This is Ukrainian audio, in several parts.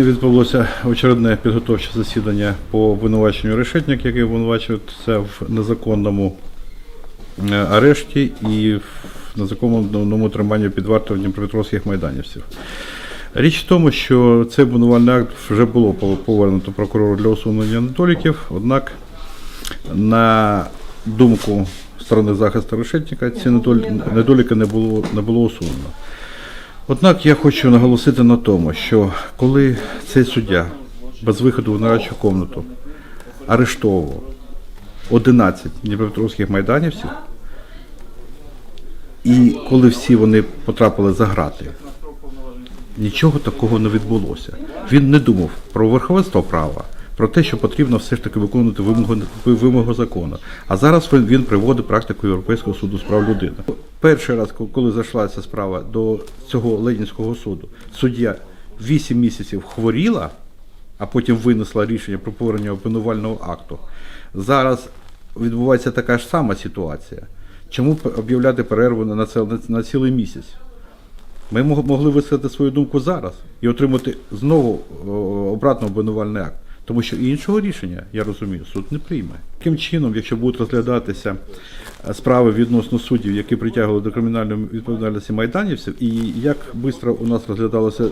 Відбулося очередне підготовче засідання по обвинуваченню Решетник, який обвинувачується в незаконному е, арешті і в незаконному триманні під вартою дніпропетровських майданівців. Річ в тому, що цей обвинувальний акт вже було повернуто прокурору для усунення недоліків, однак, на думку сторони захисту Решетника, ці недоліки не було, не було усунено. Однак я хочу наголосити на тому, що коли цей суддя без виходу в нарадчу комнату арештовував 11 дніпропетровських майданівців, і коли всі вони потрапили за грати, нічого такого не відбулося. Він не думав про верховенство права, про те, що потрібно все ж таки виконувати вимогу, вимогу закону. А зараз він, приводить практику Європейського суду з прав людини. Перший раз, коли- зайшла ця справа до цього Ленінського суду, суддя 8 місяців хворіла, а потім винесла рішення про повернення обвинувального акту. Зараз відбувається така ж сама ситуація. Чому об'являти перерву на, це- на цілий місяць? Ми могли висказати свою думку зараз і отримати знову обратно обвинувальний акт. Тому що іншого рішення, я розумію, суд не прийме. Таким чином, якщо будуть розглядатися е, справи відносно суддів, які притягували до кримінальної відповідальності майданівців, і як швидко у нас розглядалися е,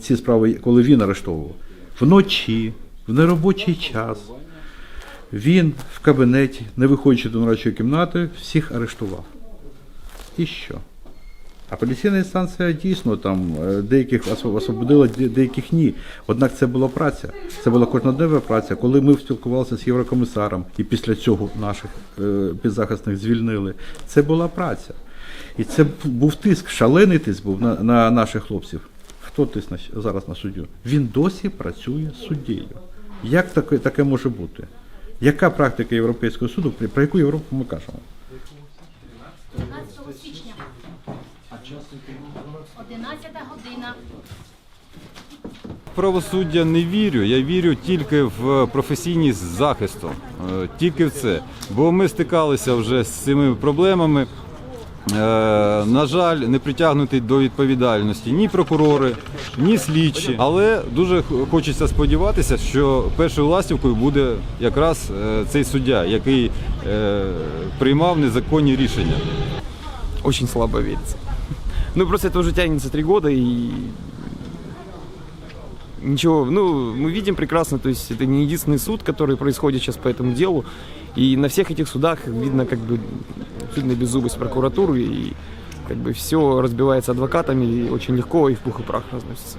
ці справи, коли він арештовував вночі, в неробочий час. Він в кабінеті, не виходячи до нарадчої кімнати, всіх арештував. І що? Апеляційна інстанція дійсно там е, деяких освободила, деяких ні. Однак це була праця. Це була кожноденна праця. Коли ми спілкувалися з єврокомісаром і після цього наших е, підзахисних звільнили, це була праця. І це був тиск, шалений тиск був на, на наших хлопців. Хто тисне зараз на суддю? Він досі працює суддєю. Як таке, таке може бути? Яка практика Європейського суду, про яку Європу ми кажемо? 15 11 година. правосуддя не вірю. Я вірю тільки в професійність захисту, е, тільки в це. Бо ми стикалися вже з цими проблемами. Е, На жаль, не притягнуті до відповідальності ні прокурори, ні слідчі. Але дуже хочеться сподіватися, що першою ластівкою буде якраз е, цей суддя, який е, приймав незаконні рішення. очень слабо верится. Ну, просто это уже тянется три года, и ничего, ну, мы видим прекрасно, то есть это не единственный суд, который происходит сейчас по этому делу, и на всех этих судах видно как бы абсолютная беззубость прокуратуры, и как бы все разбивается адвокатами, и очень легко и в пух и прах разносится.